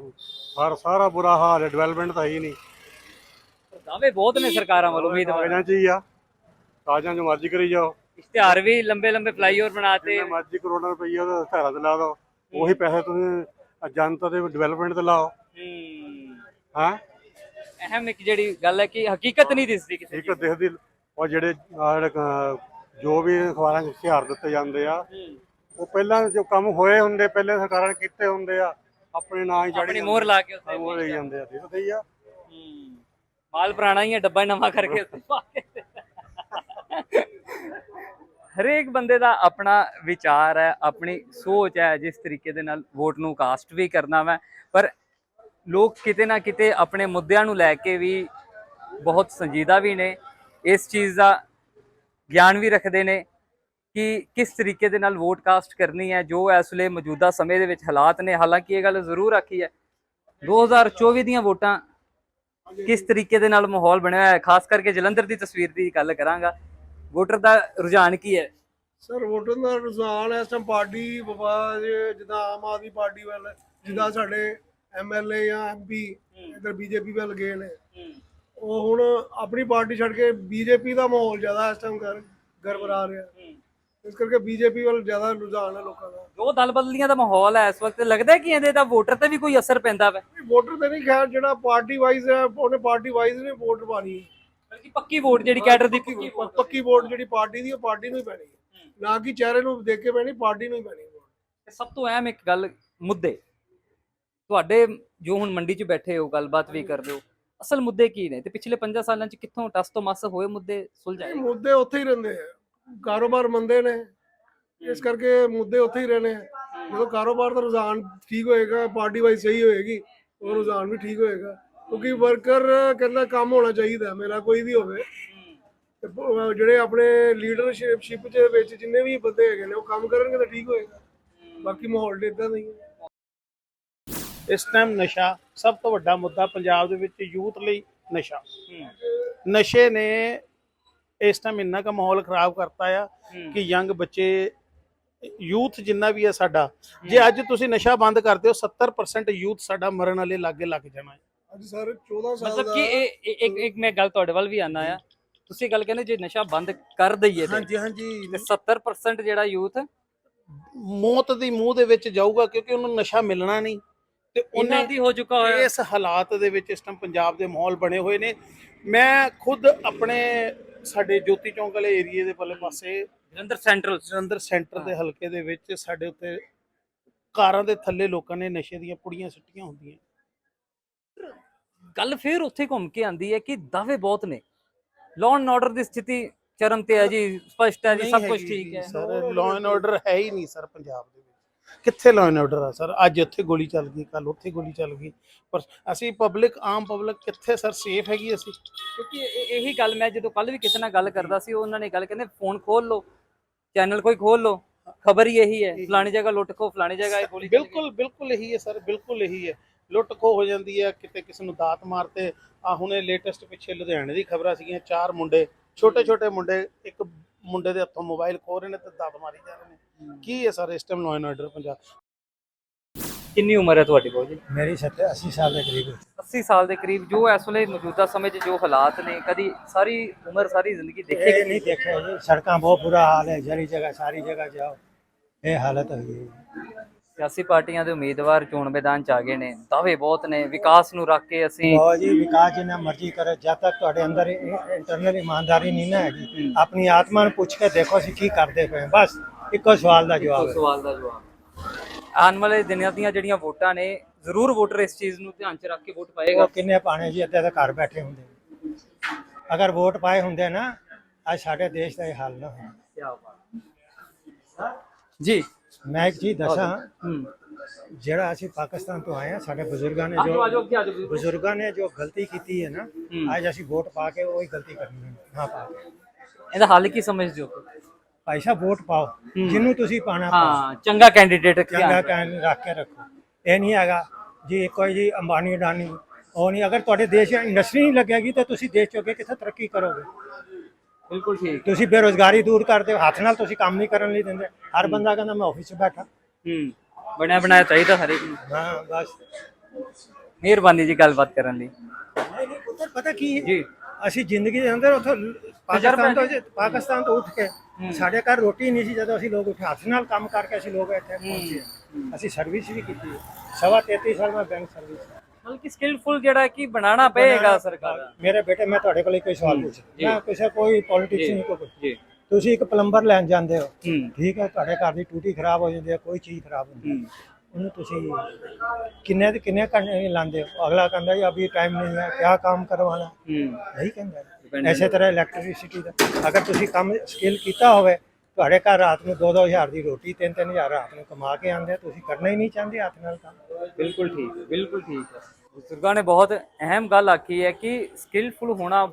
ਸਾਰਾ ਸਾਰਾ ਬੁਰਾ ਹਾਲ ਹੈ ਡਿਵੈਲਪਮੈਂਟ ਤਾਂ ਹੈ ਨਹੀਂ। ਦਾਅਵੇ ਬਹੁਤ ਨੇ ਸਰਕਾਰਾਂ ਵੱਲੋਂ ਉਮੀਦਵਾਰਾਂ ਕਾਗਜ਼ਾਂ 'ਚ ਹੀ ਆ। 'ਚ ਮਰਜ਼ੀ ਕਰੀ ਜਾਓ। ਇਸ਼ਤਿਹਾਰ ਵੀ ਲੰਬੇ ਲੰਬੇ ਫਲਾਈਓਵਰ ਬਣਾਤੇ ਜਿੰਨੇ ਮਰਜ਼ੀ ਕਰੋੜਾਂ ਰੁਪਈਆ ਉਹਦੇ ਹਥਿਆਰਾਂ ਤੇ ਲਾ ਦਿਓ। ਉਹੀ ਪੈਸੇ ਤੁਸੀਂ ਜਨਤਾ ਦੇ ਡਿਵੈਲਪਮੈਂਟ ਤੇ ਲਾਓ। ਹੂੰ। ਅਹਿਮ ਇੱਕ ਜਿਹੜੀ ਗੱਲ ਹੈ ਕਿ ਹਕੀਕਤ ਨਹੀਂ ਦਿਸਦੀ ਕਿਸੇ ਇੱਕ ਦਿਖਦੀ ਉਹ ਜਿਹੜੇ ਆਹ ਜਿਹੜੇ ਕ- ਜੋ ਵੀ ਅਖਬਾਰਾਂ 'ਚ ਇਸ਼ਤਿਹਾਰ ਦਿੱਤੇ ਜਾਂਦੇ ਆ ਉਹ ਪਹਿਲਾਂ ਜੋ ਕੰਮ ਹੋਏ ਹੁੰਦੇ ਪਹਿਲੇ ਸਰਕਾਰਾਂ ਨੇ ਕੀਤੇ ਹੁੰਦੇ ਆ ਆਪਣੇ ਨਾਂ ਹੀ ਆਪਣੀ ਮੋਹਰ ਲਾ ਕੇ ਉੱਤੇ ਉਹ ਲਈ ਜਾਂਦੇ ਆ ਦਿਖਦੇ ਹੀ ਆ। ਹੂੰ। ਮਾਲ ਪੁਰਾਣਾ ਹੀ ਹੈ ਡੱਬਾ ਹੀ ਨਵਾਂ ਕਰਕੇ ਪਾ ਕੇ। ਹਰੇਕ ਬੰਦੇ ਦਾ ਆਪਣਾ ਵਿਚਾਰ ਹੈ, ਆਪਣੀ ਸੋਚ ਹੈ, ਜਿਸ ਤਰੀਕੇ ਦੇ ਨਾਲ ਵੋਟ ਨੂੰ ਕਾਸਟ ਵੀ ਕਰਨਾ ਵਾ। ਪਰ ਲੋਕ ਕਿਤੇ ਨਾ ਕਿਤੇ ਆਪਣੇ ਮੁੱਦਿਆਂ ਨੂੰ ਲੈ ਕੇ ਵੀ ਬਹੁਤ ਸੰਜੀਦਾ ਵੀ ਨੇ। ਇਸ ਚੀਜ਼ ਦਾ ਗਿਆਨ ਵੀ ਰੱਖਦੇ ਨੇ ਕਿ ਕਿਸ ਤਰੀਕੇ ਦੇ ਨਾਲ ਵੋਟ ਕਾਸਟ ਕਰਨੀ ਹੈ, ਜੋ ਇਸ ਵੇਲੇ ਮੌਜੂਦਾ ਸਮੇਂ ਦੇ ਵਿੱਚ ਹਾਲਾਤ ਨੇ। ਹਾਲਾਂਕਿ ਇਹ ਗੱਲ ਜ਼ਰੂਰ ਆਖੀ ਹੈ 2024 ਦੀਆਂ ਵੋਟਾਂ ਕਿਸ ਤਰੀਕੇ ਦੇ ਨਾਲ ਮਾਹੌਲ ਬਣਿਆ ਹੋਇਆ ਹੈ? ਖਾਸ ਕਰਕੇ ਜਲੰਧਰ ਦੀ ਤਸਵੀਰ ਦੀ ਗੱਲ ਕਰਾਂਗਾ। ਵੋਟਰ ਦਾ ਰੁਝਾਨ ਕੀ ਹੈ? ਸਰ ਵੋਟਰ ਦਾ ਰੁਝਾਨ ਇਸ ਟਾਈਮ ਪਾਰਟੀ ਵਫਾ ਜਿੱਦਾਂ ਆਮ ਆਦਮੀ ਪਾਰਟੀ ਵੱਲ ਜਿੱਦਾਂ ਸਾਡੇ ਐਮਐਲਏ ਜਾਂ ਐਮਪੀ ਇਧਰ ਬੀਜੇਪੀ ਵੱਲ ਗਏ ਨੇ। ਉਹ ਹੁਣ ਆਪਣੀ ਪਾਰਟੀ ਛੱਡ ਕੇ ਬੀਜੇਪੀ ਦਾ ਮਾਹੌਲ ਜ਼ਿਆਦਾ ਇਸ ਟਾਈਮ ਗਰ ਗਰਬਰਾ ਰਿਹਾ। ਇਸ ਕਰਕੇ ਬੀਜੇਪੀ ਵੱਲ ਜ਼ਿਆਦਾ ਰੁਝਾਨ ਹੈ ਲੋਕਾਂ ਦਾ। ਜੋ ਦਲ ਬਦਲੀਆਂ ਦਾ ਮਾਹੌਲ ਹੈ ਇਸ ਵਕਤ ਲੱਗਦਾ ਕਿ ਇਹਦੇ ਦਾ ਵੋਟਰ ਤੇ ਵੀ ਕੋਈ ਅਸਰ ਪੈਂਦਾ ਹੈ ਵੋਟਰ ਤੇ ਨਹੀਂ ਖੈਰ ਜਿਹੜਾ ਪਾਰਟੀ ਵਾਈਜ਼ ਹੈ ਉਹਨੇ ਪਾਰਟੀ ਵਾਈਜ਼ ਨੇ ਵੋਟ ਪਾਣੀ। ਬਲਕਿ ਪੱਕੀ ਵੋਟ ਜਿਹੜੀ ਕੈਡਰ ਦੀ ਪੱਕੀ ਵੋਟ ਪੱਕੀ ਵੋਟ ਜਿਹੜੀ ਪਾਰਟੀ ਦੀ ਉਹ ਪਾਰਟੀ ਨੂੰ ਹੀ ਪੈਣੀ ਹੈ। ਨਾ ਕਿ ਚਿਹਰੇ ਨੂੰ ਦੇਖ ਕੇ ਪੈਣੀ ਪਾਰਟੀ ਨੂੰ ਹੀ ਪੈਣੀ ਤੇ ਸਭ ਤੋਂ ਅਹਿਮ ਇੱਕ ਗੱਲ ਮੁੱਦੇ। ਤੁਹਾਡੇ ਜੋ ਹੁਣ ਮੰਡੀ 'ਚ ਬੈਠੇ ਹੋ ਗੱਲਬਾਤ ਵੀ ਕਰਦੇ ਹੋ ਅਸਲ ਮੁੱਦੇ ਕੀ ਨੇ? ਤੇ ਪਿਛਲੇ 5 ਸਾਲਾਂ 'ਚ ਕਿੱਥੋਂ ਟਸ ਤੋਂ ਮਸ ਹੋਏ ਮੁੱਦੇ ਸੁਲਝਾਏ? ਮੁੱਦੇ ਉੱਥੇ ਹੀ ਰਹਿੰਦੇ ਆ। ਕਾਰੋਬਾਰ ਮੰਦੇ ਨੇ। ਇਸ ਕਰਕੇ ਮੁੱਦੇ ਉੱਥੇ ਹੀ ਰਹਿਣੇ ਆ। ਜਦੋਂ ਕਾਰੋਬਾਰ ਦਾ ਰੁਝਾਨ ਠੀਕ ਹੋਏਗਾ ਪਾਰਟੀ ਵਾਈਜ਼ ਸਹੀ ਹੋਏਗੀ ਉਹ ਰੁਝਾਨ ਵੀ ਠੀਕ ਹੋਏਗਾ। ਕਿਉਂਕਿ ਵਰਕਰ ਕਹਿੰਦਾ ਕੰਮ ਹੋਣਾ ਚਾਹੀਦਾ, ਮੇਰਾ ਕੋਈ ਵੀ ਹੋਵੇ। ਤੇ ਬ- ਜਿਹੜੇ ਆਪਣੇ ਲੀਡਰਸ਼ਿਪ ਚ ਵਿੱਚ ਜਿੰਨੇ ਵੀ ਬੰਦੇ ਹੈਗੇ ਨੇ, ਉਹ ਕੰਮ ਕਰਨਗੇ ਤਾਂ ਠੀਕ ਹੋਏਗਾ। ਬਾਕੀ ਮਾਹੌਲ ਤੇ ਇਦਾਂ ਨਹੀਂ ਹੈ ਇਸ ਟਾਈਮ ਨਸ਼ਾ ਸਭ ਤੋਂ ਵੱਡਾ ਮੁੱਦਾ ਪੰਜਾਬ ਦੇ ਵਿੱਚ ਯੂਥ ਲਈ ਨਸ਼ਾ। ਨਸ਼ੇ ਨੇ ਇਸ ਟਾਈਮ ਇੰਨਾ ਕੁ ਮਾਹੌਲ ਖਰਾਬ ਕਰਤਾ ਆ ਕਿ ਯੰਗ ਬੱਚੇ, ਯੂਥ ਜਿੰਨਾ ਵੀ ਹੈ ਸਾਡਾ, ਜੇ ਅੱਜ ਤੁਸੀਂ ਨਸ਼ਾ ਬੰਦ ਕਰਦੇ ਹੋ 70% ਯੂਥ ਸਾਡਾ ਮਰਨ ਵਾਲੇ ਲਾਗੇ ਲੱਗ ਜਾਣਾ ਹੈ। ਅੱਜ ਸਰ 14 ਸਾਲ ਮਤਲਬ ਕਿ ਇਹ ਇੱਕ ਇੱਕ ਮੈਂ ਗੱਲ ਤੁਹਾਡੇ ਵੱਲ ਵੀ ਆਣਾ ਆ। ਤੁਸੀਂ ਗੱਲ ਕਹਿੰਦੇ ਜੇ ਨਸ਼ਾ ਬੰਦ ਕਰ ਦਈਏ ਤੇ ਹਾਂਜੀ ਹਾਂਜੀ। ਤੇ 70% ਜਿਹੜਾ ਯੂਥ ਮੌਤ ਦੀ ਮੂੰਹ ਦੇ ਵਿੱਚ ਜਾਊਗਾ ਕਿਉਂਕਿ ਉਹਨੂੰ ਨਸ਼ਾ ਮਿਲਣਾ ਨਹੀਂ। ਤੇ ਉਹਨਾਂ ਉਹਨੇ ਦੀ ਹੋ ਚੁੱਕਾ ਹੋਇਆ। ਇਸ ਹਾਲਾਤ ਦੇ ਵਿੱਚ ਇਸ ਟਾਈਮ ਪੰਜਾਬ ਦੇ ਮਾਹੌਲ ਬਣੇ ਹੋਏ ਨੇ। ਮੈਂ ਖੁਦ ਆਪਣੇ ਸਾਡੇ ਜੋਤੀ ਚੌਂਕ ਵਾਲੇ ਏਰੀਏ ਦੇ ਪੱਲੇ ਪਾਸੇ ਜਲੰਧਰ ਸੈਂਟਰਲ ਜਲੰਧਰ ਸੈਂਟਰ ਦੇ ਹਲਕੇ ਦੇ ਵਿੱਚ ਸਾਡੇ ਉੱਤੇ ਕਾਰਾਂ ਦੇ ਥੱਲੇ ਲੋਕਾਂ ਨੇ ਨਸ਼ੇ ਦੀਆਂ ਪੁੜੀਆਂ ਸਿੱਟੀਆਂ ਹੁੰਦੀਆਂ। ਗੱਲ ਫੇਰ ਉੱਥੇ ਘੁੰਮ ਕੇ ਆਂਦੀ ਹੈ ਕਿ ਦਾਅਵੇ ਬਹੁਤ ਨੇ। ਲਾਅ ਐਂਡ ਆਰਡਰ ਦੀ ਸਥਿਤੀ ਚਰਮ ਤੇ ਹੈ ਜੀ ਸਪਸ਼ਟ ਹੈ ਜੀ ਸਭ ਕੁਝ ਠੀਕ ਹੈ। ਸਰ ਲਾਅ ਐਂਡ ਆਰਡਰ ਹੈ ਹੀ ਨਹੀਂ ਸਰ ਪੰਜਾਬ ਦੇ ਵਿੱਚ। ਕਿੱਥੇ ਲਾਅ ਐਂਡ ਆਰਡਰ ਆ ਸਰ? ਅੱਜ ਉੱਥੇ ਗੋਲੀ ਚੱਲ ਗਈ ਕੱਲ ਉੱਥੇ ਗੋਲੀ ਚੱਲ ਗਈ। ਪਰ ਅਸੀਂ ਪਬਲਿਕ ਆਮ ਪਬਲਿਕ ਕਿੱਥੇ ਸਰ? ਸੇਫ ਹੈਗੀ ਅਸੀਂ? ਕਿਉਂਕਿ ਇਹ- ਇਹੀ ਗੱਲ ਮੈਂ ਜਦੋਂ ਕੱਲ ਵੀ ਕਿਸੇ ਨਾਲ ਗੱਲ ਕਰਦਾ ਸੀ ਉਹਨਾਂ ਨੇ ਗੱਲ ਕਹਿੰਦੇ ਫੋਨ ਖੋਲ ਲਓ ਚੈਨਲ ਕੋਈ ਖੋਲ ਲਓ। ਖਬਰ ਹੀ ਇਹੀ ਹੈ ਫਲਾਣੀ ਜਗ੍ਹਾ ਲੁੱਟ ਖੋ ਫਲਾਣੀ ਜਗ੍ਹਾ ਇਹ ਗੋਲੀ ਚੱਲ ਗਈ। ਬਿਲਕੁਲ ਬਿਲਕੁਲ ਇਹੀ ਹੈ ਸਰ ਬਿਲਕੁਲ ਇਹੀ ਹੈ। ਲੁੱਟ ਖੋ ਹੋ ਜਾਂਦੀ ਹੈ ਕਿਤੇ ਕਿਸ ਨੂੰ ਦਾਤ ਮਾਰਤੇ। ਆ ਹੁਣੇ ਲੇਟੈਸਟ ਪਿੱਛੇ ਲੁਧਿਆਣੇ ਦੀ ਖਬਰਾਂ ਸੀਗੀਆਂ ਚਾਰ ਮੁੰਡੇ ਛੋਟੇ ਛੋਟੇ ਮੁੰਡੇ ਇੱਕ ਮੁੰਡੇ ਦੇ ਹੱਥੋਂ ਮੋਬਾਈਲ ਖੋ ਰਹੇ ਨੇ ਤੇ ਦਾਤ ਮਾਰੀ ਜਾ ਰਹੇ ਨੇ। ਕੀ ਹੈ ਸਰ ਇਸ ਟਾਈਮ ਲਾਅ ਆਰਡਰ ਪੰਜਾਬ ਕਿੰਨੀ ਉਮਰ ਹੈ ਤੁਹਾਡੀ ਬਾਊ ਜੀ? ਮੇਰੀ 70 80 ਸਾਲ ਦੇ ਕਰੀਬ 80 ਸਾਲ ਦੇ ਕਰੀਬ ਜੋ ਇਸ ਵੇਲੇ ਮੌਜੂਦਾ ਸਮੇਂ 'ਚ ਜੋ ਹਾਲਾਤ ਨੇ ਕਦੀ ਸਾਰੀ ਉਮਰ ਸਾਰੀ ਜ਼ਿੰਦਗੀ ਦੇਖੇ ਨਹੀਂ ਦੇਖਿਆ ਸੜਕਾਂ ਬਹੁਤ ਬੁਰਾ ਹਾਲ ਹੈ ਜਰੀ ਜਗ੍ਹਾ ਸਾਰੀ ਜਗ੍ਹਾ ਜਾਓ ਇਹ ਹਾਲਤ ਹੋਈ ਹੈ। ਸਿਆਸੀ ਪਾਰਟੀਆਂ ਦੇ ਉਮੀਦਵਾਰ ਚੋਣ ਮੈਦਾਨ 'ਚ ਆ ਗਏ ਨੇ। ਦਾਅਵੇ ਬਹੁਤ ਨੇ। ਵਿਕਾਸ ਨੂੰ ਰੱਖ ਕੇ ਅਸੀਂ ਬਹੁਤ ਜੀ ਵਿਕਾਸ ਜਿੰਨਾ ਮਰਜ਼ੀ ਕਰੇ ਜਦ ਤੱਕ ਤੁਹਾਡੇ ਅੰਦਰ ਇੰਟਰਨਲ ਇਮਾਨਦਾਰੀ ਨਹੀਂ ਨਾ ਹੈਗੀ ਆਪਣੀ ਆਤਮਾ ਨੂੰ ਪੁੱਛ ਕੇ ਦੇਖੋ ਅਸੀਂ ਕੀ ਕਰਦੇ ਪਏ ਹਾਂ। ਬਸ ਇੱਕੋ ਸਵਾਲ ਦਾ ਜਵਾਬ ਹੈ। ਸਵਾਲ ਦਾ ਜਵਾਬ ਆਉਣ ਵਾਲੇ ਦਿਨਾਂ ਦੀਆਂ ਜਿਹੜੀਆਂ ਵੋਟਾਂ ਨੇ ਜ਼ਰੂਰ ਵੋਟਰ ਇਸ ਚੀਜ਼ ਨੂੰ ਧਿਆਨ 'ਚ ਰੱਖ ਕੇ ਵੋਟ ਪਾਏਗਾ। ਉਹ ਕਿੰਨੇ ਪਾਣੇ ਜੀ ਅੱਧੇ ਤਾਂ ਘਰ ਬੈਠੇ ਹੁੰਦੇ। ਅਗਰ ਵੋਟ ਪਾਏ ਹੁੰਦੇ ਨਾ ਅੱਜ ਸਾਡੇ ਦੇਸ਼ ਦਾ ਇਹ ਹਾਲ ਨਾ ਹੁੰਦਾ ਕੀ ਬਾਤ। ਜੀ ਮੈਂ ਇੱਕ ਚੀਜ਼ ਦੱਸਾਂ। ਹੂੰ ਜਿਹੜਾ ਅਸੀਂ ਪਾਕਿਸਤਾਨ ਤੋਂ ਆਏ ਹਾਂ ਸਾਡੇ ਬਜ਼ੁਰਗਾਂ ਨੇ ਆਜੋ ਜੋ ਅੱਗੇ ਆਜੋ। ਬਜ਼ੁਰਗਾਂ। ਨੇ ਜੋ ਗਲਤੀ ਕੀਤੀ ਹੈ ਨਾ। ਅੱਜ ਅਸੀਂ ਵੋਟ ਪਾ ਕੇ ਉਹੀ ਗਲਤੀ ਕਰਨੀ ਹੈ। ਨਾ ਪਾ ਕੇ। ਇਹਦਾ ਹੱਲ ਕੀ ਸਮਝਦੇ ਹੋ? ਭਾਈ ਸਾਹਿਬ ਵੋਟ ਪਾਓ। ਜਿਹਨੂੰ ਤੁਸੀਂ ਪਾਣਾ ਹਾਂ ਚੰਗਾ ਕੈਂਡੀਡੇਟ ਚੰਗਾ ਕਹਿਣ ਰੱਖ ਕੇ ਰੱਖੋ। ਇਹ ਨਹੀਂ ਹੈਗਾ ਜੀ ਕੋਈ ਜੀ ਅੰਬਾਨੀ ਅਡਾਨੀ ਉਹ ਨਹੀਂ ਅਗਰ ਤੁਹਾਡੇ ਦੇਸ਼ ਇੰਡਸਟਰੀ ਨਹੀਂ ਲੱਗੇਗੀ ਤਾਂ ਤੁਸੀਂ ਦੇਸ਼ 'ਚ ਅੱਗੇ ਕਿੱਥੇ ਤਰੱਕੀ ਕਰੋਗੇ? ਬਿਲਕੁਲ ਠੀਕ ਤੁਸੀਂ ਬੇਰੋਜ਼ਗਾਰੀ ਦੂਰ ਕਰਦੇ ਹੋ ਹੱਥ ਨਾਲ ਤੁਸੀਂ ਕੰਮ ਨਹੀਂ ਕਰਨ ਲਈ ਦਿੰਦੇ। ਹਰ ਬੰਦਾ ਕਹਿੰਦਾ ਮੈਂ ਆਫਿਸ 'ਚ ਬੈਠਾ। ਹੂੰ ਬਣਿਆ ਬਣਾਇਆ ਚਾਹੀਦਾ ਹਰੇਕ ਨੂੰ। ਹਾਂ ਬਸ। ਮਿਹਰਬਾਨੀ ਜੀ ਗੱਲਬਾਤ ਕਰਨ ਲਈ। ਨਹੀਂ ਨਹੀਂ ਪੁੱਤਰ ਪਤਾ ਕੀ ਹੈ? ਜੀ। ਅਸੀਂ ਜ਼ਿੰਦਗੀ ਦੇ ਅੰਦਰ ਉੱਥੋਂ ਪਾਕਿਸਤਾਨ ਤੋਂ ਪਾਕਿਸਤਾਨ ਤੋਂ ਉੱਠ ਕੇ ਸਾਡੇ ਘਰ ਰੋਟੀ ਨਹੀਂ ਸੀ ਜਦੋਂ ਅਸੀਂ ਲੋਕ ਉੱਠੇ। ਹੱਥ ਨਾਲ ਕੰਮ ਕਰਕੇ ਅਸੀਂ ਲੋਕ ਇੱਥੇ ਪਹੁੰਚੇ। ਅਸੀਂ ਸਰਵਿਸ ਵੀ ਕੀਤੀ। ਸਵਾ 33 ਸਾਲ ਮੈਂ ਬੈਂਕ ਸਰਵਿਸ ਬਲਕਿ ਸਕਿਲਫੁਲ ਜਿਹੜਾ ਕਿ ਬਣਾਉਣਾ ਪਏਗਾ ਸਰਕਾਰ। ਮੇਰੇ ਬੇਟੇ ਮੈਂ ਤੁਹਾਡੇ ਕੋਲ ਕੋਈ ਸਵਾਲ ਪੁੱਛ ਮੈਂ ਕਿਸੇ ਕੋਈ ਪੋਲਿਟਿਕਸ ਨਹੀਂ ਕੋਈ ਜੀ। ਤੁਸੀਂ ਇੱਕ ਪਲੰਬਰ ਲੈਣ ਜਾਂਦੇ ਹੋ। ਠੀਕ ਹੈ ਤੁਹਾਡੇ ਘਰ ਦੀ ਟੂਟੀ ਖਰਾਬ ਹੋ ਜਾਂਦੀ ਹੈ ਕੋਈ ਚੀਜ਼ ਖਰਾਬ ਹੁੰਦੀ ਉਹਨੂੰ ਤੁਸੀਂ ਕਿੰਨੇ ਦੇ ਕਿੰਨੇ ਘੰਟੇ ਲਾਉਂਦੇ ਹੋ? ਅਗਲਾ ਕਹਿੰਦਾ ਜੀ ਅਭੀ ਟਾਈਮ ਨਹੀਂ ਹੈ ਕਿਆ ਕੰਮ ਕਰਵਾਣਾ ਨਹੀਂ ਕਹਿੰਦਾ। ਐਸੇ ਤਰ੍ਹਾਂ ਇਲੈਕਟ੍ਰਿਸਿਟੀ ਦਾ। ਅਗਰ ਤੁਸੀਂ ਕੰਮ ਸਕਿੱਲ ਕੀਤਾ ਹੋਵੇ ਤੁਹਾਡੇ ਘਰ ਰਾਤ ਨੂੰ 2-2000 ਦੀ ਰੋਟੀ 3-3000 ਰਾਤ ਨੂੰ ਕਮਾ ਕੇ ਆਉਂਦੇ ਆ, ਤੁਸੀਂ ਕਰਨਾ ਹੀ ਨਹੀਂ ਚਾਹੁੰਦੇ ਹੱਥ ਨਾਲ ਕੰਮ ਬਿਲਕੁਲ ਠੀਕ ਹੈ ਬਿਲਕੁਲ ਠੀਕ ਹੈ। ਬਜ਼ੁਰਗਾਂ ਨੇ ਬਹੁਤ ਅਹਿਮ ਗੱਲ ਆਖੀ ਹੈ ਕਿ ਸਕਿਲਫੁਲ ਹੋਣਾ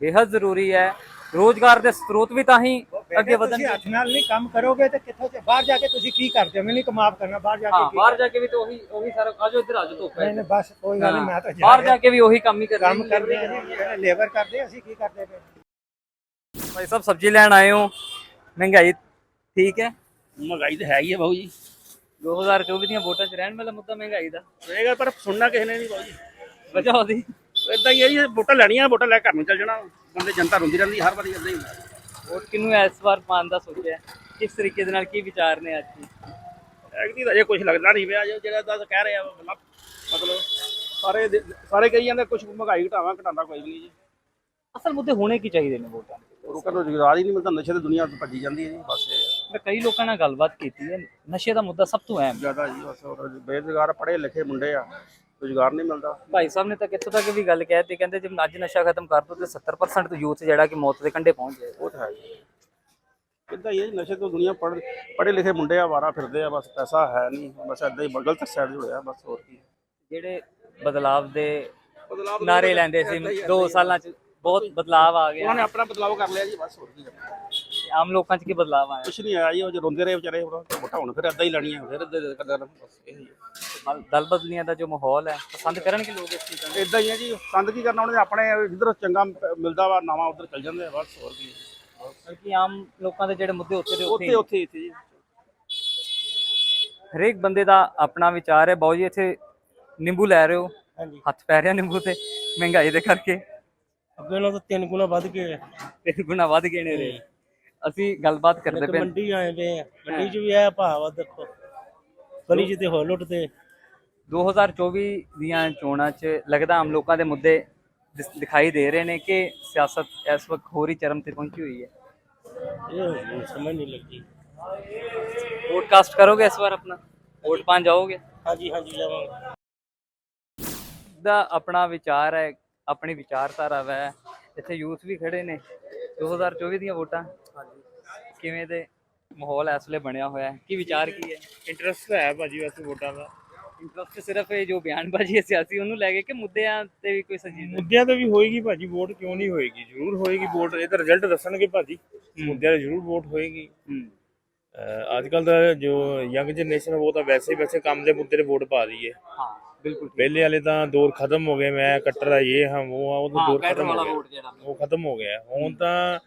ਬੇहद ਜ਼ਰੂਰੀ ਹੈ। ਰੋਜ਼ਗਾਰ ਦੇ ਸਰੋਤ ਵੀ ਤਾਂ ਹੀ ਅੱਗੇ ਵਧਣ ਤੁਸੀਂ ਹੱਥ ਨਾਲ ਨਹੀਂ ਕੰਮ ਕਰੋਗੇ ਤੇ ਕਿੱਥੋਂ ਤੇ ਬਾਹਰ ਜਾ ਕੇ ਤੁਸੀਂ ਕੀ ਕਰਦੇ ਹੋ? ਮੈਨੂੰ ਕਮਾਪ ਕਰਨਾ ਬਾਹਰ ਜਾ ਕੇ ਹਾਂ ਕੀ ਬਾਹਰ ਜਾ ਕੇ ਵੀ ਤਾਂ ਉਹੀ ਉਹੀ ਸਾਰਾ ਆਜੋ ਇੱਧਰ ਆਜੋ ਧੁੱਪ ਹੈ ਨਹੀਂ ਬਸ ਕੋਈ ਗੱਲ ਨਹੀਂ ਮੈਂ ਤਾਂ ਜਾ ਬਾਹਰ ਰਿਹਾ। ਜਾ ਕੇ ਵੀ ਉਹੀ ਕੰਮ ਹੀ ਕਰਨਾ ਕੰਮ ਕਰਦੇ ਆ ਲੇਬਰ ਕਰਦੇ ਅਸੀਂ ਕੀ ਕਰਦੇ ਪਏ ਭਾਈ ਸਾਹਿਬ ਸਬਜ਼ੀ ਲੈਣ ਆਏ ਹੋ। ਮਹਿੰਗਾਈ ਠੀਕ ਹੈ? ਮਹਿੰਗਾਈ ਤਾਂ ਹੈ ਹੀ ਹੈ ਬਾਊ ਜੀ। 2024 ਦੀਆਂ ਵੋਟਾਂ 'ਚ ਰਹਿਣ ਵਾਲਾ ਮੁੱਦਾ ਮਹਿੰਗਾਈ ਦਾ। ਰਹੇਗਾ ਪਰ ਸੁਣਨਾ ਕਿਸੇ ਨੇ ਨਹੀਂ ਬਾਊ ਜੀ। ਵਜ੍ਹਾ ਉਹਦੀ। ਇਦਾਂ ਹੀ ਹੈ ਜੀ ਵੋਟਾਂ ਲੈਣੀਆਂ ਵੋਟਾਂ ਲੈ ਕੇ ਘਰ ਨੂੰ ਚੱਲ ਜਾਣਾ। ਬੰਦੇ ਜਨਤਾ ਰੋਂਦੀ ਰਹਿੰਦੀ ਹਰ ਵਾਰੀ ਇਦਾਂ ਹੀ ਹੁੰਦਾ। ਵੋਟ ਕਿਨੂੰ ਇਸ ਵਾਰ ਪਾਉਣ ਦਾ ਸੋਚਿਆ? ਕਿਸ ਤਰੀਕੇ ਦੇ ਨਾਲ ਕੀ ਵਿਚਾਰ ਨੇ ਅੱਜ? ਦੀ ਐਗਦੀ ਤਾਂ ਅਜੇ ਕੁਝ ਲੱਗਦਾ ਨਹੀਂ ਪਿਆ ਜੋ ਜਿਹੜਾ ਦੱਸ ਕਹਿ ਰਿਹਾ ਮਤਲਬ ਮਤਲਬ ਸਾਰੇ ਦੇ- ਸਾਰੇ ਕਹੀ ਜਾਂਦੇ ਕੁਝ ਮਹਿੰਗਾਈ ਘਟਾਵਾਂ ਘਟਾਉਂਦਾ ਕੋਈ ਵੀ ਨਹੀਂ ਜੀ। ਅਸਲ ਮੁੱਦੇ ਹੋਣੇ ਕੀ ਚਾਹੀਦੇ ਨੇ ਵੋਟਾਂ ਦੇ? ਲੋਕਾਂ ਨੂੰ ਰੁਜ਼ਗਾਰ ਹੀ ਨਹੀਂ ਮਿਲਦਾ ਨਸ਼ੇ ਦੀ ਦੁਨੀਆ ਭੱਜੀ ਜਾਂਦੀ ਹੈ ਜੀ ਬਸ ਇਹ ਮੈਂ ਕਈ ਲੋਕਾਂ ਨਾਲ ਗੱਲਬਾਤ ਕੀਤੀ ਹੈ ਨਸ਼ੇ ਦਾ ਮੁੱਦਾ ਸਭ ਤੋਂ ਅਹਿਮ ਹੈ। ਜ਼ਿਆਦਾ ਜੀ ਬਸ ਹੋਰ ਬੇਰੁਜ਼ਗਾਰ ਪੜ੍ਹੇ ਲਿਖੇ ਮੁੰਡੇ ਆ ਰੁਜ਼ਗਾਰ ਨਹੀਂ ਮਿਲਦਾ। ਭਾਈ ਸਾਹਿਬ ਨੇ ਤਾਂ ਕਿੱਥੋਂ ਤੱਕ ਵੀ ਗੱਲ ਕਹਿਤੀ ਕਹਿੰਦੇ ਜੇ ਅੱਜ ਨਸ਼ਾ ਖਤਮ ਕਰ ਦੋ ਤੇ 70% ਤੋਂ ਯੂਥ ਜਿਹੜਾ ਕਿ ਮੌਤ ਦੇ ਕੰਢੇ ਪਹੁੰਚ ਜਾਏਗਾ ਉਹ ਤਾਂ ਹੈ ਜੀ। ਇਦਾਂ ਹੀ ਹੈ ਜੀ, ਨਸ਼ੇ ਤੋਂ ਦੁਨੀਆ ਪੜ੍ਹ ਪੜ੍ਹੇ ਲਿਖੇ ਮੁੰਡੇ ਆ ਵਾਰਾ ਫਿਰਦੇ ਆ ਬਸ ਪੈਸਾ ਹੈ ਨਹੀਂ ਬਸ ਏਦਾਂ ਹੀ ਗਲਤ ਸਾਈਡ ਜੁੜਿਆ ਬਸ ਹੋਰ ਕੀ। ਜਿਹੜੇ ਬਦਲਾਵ ਦੇ ਨਾਰੇ ਲੈਂਦੇ ਸੀ 2 ਸਾਲਾਂ 'ਚ ਬਹੁਤ ਬਦਲਾਵ ਆ ਉਹਨਾਂ ਨੇ ਗਿਆ ਆਪਣਾ ਬਦਲਾਅ ਕਰ ਲਿਆ ਜੀ ਬਸ ਹੋਰ ਕੀ ਕਰਨਾ। ਆਮ ਲੋਕਾਂ 'ਚ ਕੀ ਬਦਲਾਵ ਆਇਆ? ਕੁਛ ਨਹੀਂ ਆਇਆ ਜੀ ਉਹ ਜੇ ਰੋਂਦੇ ਰਹੇ ਵਿਚਾਰੇ ਹੁਣ ਮੋਟਾ ਹੁਣ ਫਿਰ ਏਦਾਂ ਹੀ ਲੈਣੀਆਂ ਫਿਰ ਏਦਾਂ ਹੀ ਕਰਦਾ ਰਹਿਣਾ, ਬਸ ਇਹ ਹੀ ਦਲ- ਦਲ ਬਦਲੀਆਂ ਦਾ ਜੋ ਮਾਹੌਲ ਹੈ ਪਸੰਦ ਕਰਨਗੇ ਲੋਕ ਇਸ ਚੀਜ਼ਾਂ ਨੂੰ? ਇਦਾਂ ਹੀ ਹੈ ਜੀ ਸੰਦ ਕੀ ਕਰਨਾ ਉਹਨੇ ਆਪਣੇ ਜਿੱਧਰ ਚੰਗਾ ਮਿਲਦਾ ਵਾ ਨਵਾਂ ਉਧਰ ਚੱਲ ਜਾਂਦੇ ਆ ਬਸ ਹੋਰ ਕੀ ਬਲਕਿ ਆਮ ਲੋਕਾਂ ਦੇ ਜਿਹੜੇ ਮੁੱਦੇ ਉੱਥੇ ਦੇ ਉੱਥੇ ਉੱਥੇ ਹੀ। ਉੱਥੇ ਇੱਥੇ ਜੀ। ਹਰੇਕ ਬੰਦੇ ਦਾ ਆਪਣਾ ਵਿਚਾਰ ਹੈ। ਬਾਊ ਜੀ ਇੱਥੇ ਨਿੰਬੂ ਲੈ ਰਹੇ ਹੋ। ਹਾਂਜੀ। ਹੱਥ ਪੈ ਰਿਹਾ ਨਿੰਬੂ ਤੇ ਮਹਿੰਗਾਈ ਦੇ ਕਰਕੇ। ਅੱਗੇ ਨਾਲੋਂ ਤਾਂ ਤਿੰਨ ਗੁਣਾ ਵੱਧ ਗਏ। ਤਿੰਨ ਗੁਣਾ ਵੱਧ ਗਏ ਨੇ ਰੇ। ਅਸੀਂ ਗੱਲਬਾਤ ਕਰਦੇ ਪਏ ਹਾਂ। ਮੰਡੀ ਆਏ ਪਏ ਆ। ਮੰਡੀ 'ਚ ਵੀ ਇਹ ਭਾਅ ਵਾ ਦੇਖੋ। ਗਲੀ 'ਚ ਤੇ ਹੋਰ ਲੁੱਟਦੇ। 2024 ਦੀਆਂ ਚੋਣਾਂ 'ਚ ਲੱਗਦਾ ਆਮ ਲੋਕਾਂ ਦੇ ਮੁੱਦੇ ਦਿਸ- ਦਿਖਾਈ ਦੇ ਰਹੇ ਨੇ ਕਿ ਸਿਆਸਤ ਇਸ ਵਕਤ ਹੋਰ ਹੀ ਚਰਮ ਤੇ ਪਹੁੰਚੀ ਹੋਈ ਹੈ। ਇਹ ਹੁਣ ਸਮਝ ਨਹੀਂ ਲੱਗੀ। ਵੋਟ ਕਾਸਟ ਕਰੋਗੇ ਇਸ ਵਾਰ ਆਪਣਾ? ਵੋਟ ਪਾਣ ਜਾਓਗੇ? ਹਾਂਜੀ ਹਾਂਜੀ ਜਾਵਾਂਗੇ। ਦਾ ਆਪਣਾ ਵਿਚਾਰ ਹੈ ਆਪਣੀ ਵਿਚਾਰਧਾਰਾ ਹੈ ਇੱਥੇ ਯੂਥ ਵੀ ਖੜੇ ਨੇ। 2024 ਦੀਆਂ ਵੋਟਾਂ। ਕਿਵੇਂ ਦੇ ਮਾਹੌਲ ਇਸ ਵੇਲੇ ਬਣਿਆ ਹੋਇਆ ਹੈ? ਕੀ ਵਿਚਾਰ ਕੀ ਹੈ? ਇੰਟਰਸਟ ਹੈ ਭਾਜੀ ਵੈਸੇ ਵੋਟਾਂ ਦਾ। ਇੰਟਰਸਟ ਸਿਰਫ ਇਹ ਜੋ ਬਿਆਨਬਾਜ਼ੀ ਹੈ ਸਿਆਸੀ ਉਹਨੂੰ ਲੈ ਕੇ ਕਿ ਮੁੱਦਿਆਂ ਤੇ ਵੀ ਕੋਈ ਸੰਜੀਦਗੀ ਮੁੱਦਿਆਂ ਤੇ ਵੀ ਹੋਏਗੀ ਭਾਜੀ ਵੋਟ ਕਿਉਂ ਨਹੀਂ ਹੋਏਗੀ? ਜ਼ਰੂਰ ਹੋਏਗੀ ਵੋਟ। ਇਹਦਾ ਰਿਜ਼ਲਟ ਦੱਸਣਗੇ ਭਾਜੀ। ਮੁੱਦਿਆਂ ਤੇ ਜ਼ਰੂਰ ਵੋਟ ਹੋਏਗੀ। ਅੱਜ ਕੱਲ ਦਾ ਜੋ ਯੰਗ ਜਨਰੇਸ਼ਨ ਉਹ ਤਾਂ ਵੈਸੇ ਹੀ ਵੈਸੇ ਕੰਮ ਦੇ ਮੁੱਦੇ ਤੇ ਵੋਟ ਪਾ ਰਹੀ ਹੈ। ਹਾਂ। ਬਿਲਕੁਲ ਪਹਿਲੇ ਵਾਲੇ ਤਾਂ ਦੌਰ ਖਤਮ ਹੋ ਗਏ ਮੈਂ ਕੱਟਰ ਆ ਇਹ ਹਾਂ ਉਹ ਆ ਉਹ ਤਾਂ ਦੌਰ ਖਤਮ ਹੋ ਗਿਆ। ਉਹ ਖਤਮ ਹੋ ਗਿਆ। ਹੁਣ ਤਾਂ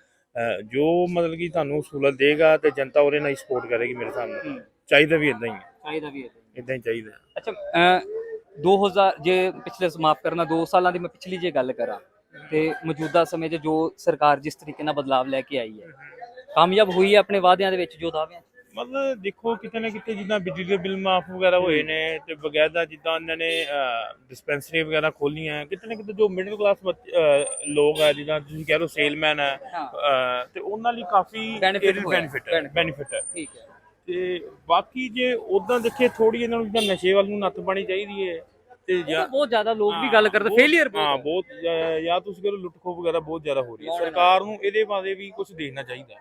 ਜੋ ਮਤਲਬ ਕਿ ਤੁਹਾਨੂੰ ਸਹੂਲਤ ਦੇਗਾ ਤੇ ਜਨਤਾ ਉਹਦੇ ਨਾਲ ਸਪੋਰਟ ਕਰੇਗੀ ਮੇਰੇ ਨਾਲ। ਚਾਹੀਦਾ ਵੀ ਇਦਾਂ ਹੀ ਚਾਹੀਦਾ ਵੀ ਇਦਾਂ ਹੀ ਚਾਹੀਦਾ ਅੱਛਾ ਅਹ 2000 ਜੇ ਪਿਛਲੇ ਮਾਫ ਕਰਨਾ 2 ਸਾਲਾਂ ਦੀ ਮੈਂ ਪਿਛਲੀ ਜੇ ਗੱਲ ਕਰਾਂ ਤੇ ਮੌਜੂਦਾ ਸਮੇਂ 'ਚ ਜੋ ਸਰਕਾਰ ਜਿਸ ਤਰੀਕੇ ਨਾਲ ਬਦਲਾਵ ਲੈ ਕੇ ਆਈ ਹੈ ਕਾਮਯਾਬ ਹੋਈ ਹੈ ਆਪਣੇ ਵਾਅਦਿਆਂ ਦੇ ਵਿੱਚ ਜੋ ਦਾਅਵੇ ਮਤਲਬ ਦੇਖੋ ਕਿਤੇ ਨਾ ਕਿਤੇ ਜਿੱਦਾਂ ਬਿਜਲੀ ਦੇ ਬਿੱਲ ਮਾਫ ਵਗੈਰਾ ਹੋਏ ਨੇ ਤੇ ਬਗੈਦਾ ਜਿੱਦਾਂ ਉਹਨਾਂ ਨੇ ਡਿਸਪੈਂਸਰੀ ਵਗੈਰਾ ਖੋਲੀਆਂ ਕਿਤੇ ਨਾ ਕਿਤੇ ਜੋ ਮਿਡਲ ਕਲਾਸ ਲੋਕ ਆ ਜਿੱਦਾਂ ਤੁਸੀਂ ਕਹਿ ਲਓ ਸੇਲਮੈਨ ਆ ਤੇ ਉਹਨਾਂ ਲਈ ਕਾਫੀ। ਬੈਨੀਫਿਟ। ਬੈਨੀਫਿਟ ਹੈ ਠੀਕ ਹੈ। ਤੇ ਬਾਕੀ ਜੇ ਉਦਾਂ ਦੇਖੇ ਥੋੜੀ ਇਹਨਾਂ ਨੂੰ ਜਿੱਦਾਂ ਨਸ਼ੇ ਵੱਲ ਨੂੰ ਨੱਥ ਪਾਣੀ ਚਾਹੀਦੀ ਹੈ ਤੇ ਜਾਂ ਬਹੁਤ ਜ਼ਿਆਦਾ ਲੋਕ ਵੀ ਗੱਲ ਕਰਦੇ ਬਹੁਤ- ਫੇਲਿਅਰ ਹਾਂ ਬਹੁਤ ਜਾਂ ਤੁਸੀਂ ਕਰੋ ਲੁੱਟ ਖੋਹ ਵਗੈਰਾ ਬਹੁਤ ਜ਼ਿਆਦਾ ਹੋ ਰਹੀ ਹੈ। ਸਰਕਾਰ ਨੂੰ ਇਹਦੇ ਬਾਰੇ ਵੀ ਕੁਝ ਦੇਖਣਾ ਚਾਹੀਦਾ।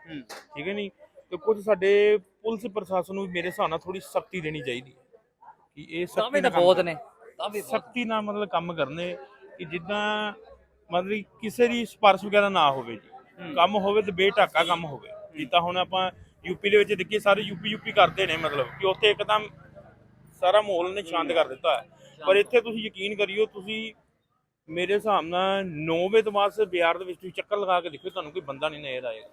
ਠੀਕ ਹੈ ਨਹੀਂ ਤੇ ਕੁਝ ਸਾਡੇ ਪੁਲਿਸ ਪ੍ਰਸ਼ਾਸਨ ਨੂੰ ਵੀ ਮੇਰੇ ਹਿਸਾਬ ਨਾਲ ਥੋੜੀ ਸਖਤੀ ਦੇਣੀ ਚਾਹੀਦੀ ਹੈ ਕਿ ਇਹ ਸਖਤੀ ਤਾਂ ਬਹੁਤ ਨੇ ਦਾਅਵੇ ਬਹੁਤ ਸਖਤੀ ਨਾਲ ਮਤਲਬ ਕੰਮ ਕਰਨੇ ਕਿ ਜਿੱਦਾਂ ਮਤਲਬ ਕਿ ਕਿਸੇ ਦੀ ਸਪਾਰਸ਼ ਵਗੈਰਾ ਨਾ ਹੋਵੇ ਜੀ। ਕੰਮ ਹੋਵੇ ਤੇ ਬੇਢਾਕਾ ਕੰਮ ਹੋਵੇ। ਜਿੱਦਾਂ ਹੁਣ ਆਪਾਂ ਯੂਪੀ ਦੇ ਵਿੱਚ ਦੇਖੀਏ ਸਾਰੇ ਯੂਪੀ ਯੂਪੀ ਕਰਦੇ ਨੇ ਮਤਲਬ ਕਿ ਉੱਥੇ ਇੱਕਦਮ ਸਾਰਾ ਮਾਹੌਲ ਨੇ ਸ਼ਾਂਤ ਕਰ ਦਿੱਤਾ ਹੈ। ਪਰ ਇੱਥੇ ਤੁਸੀਂ ਯਕੀਨ ਕਰਿਓ ਤੁਸੀਂ ਮੇਰੇ ਹਿਸਾਬ ਨਾਲ 9 ਵਜੇ ਤੋਂ ਬਾਅਦ ਬਿਆਰ ਦੇ ਵਿੱਚ ਤੁਸੀਂ ਚੱਕਰ ਲਗਾ ਕੇ ਦੇਖਿਓ ਤੁਹਾਨੂੰ ਕੋਈ ਬੰਦਾ ਨਹੀਂ ਨਜ਼ਰ ਆਏਗਾ।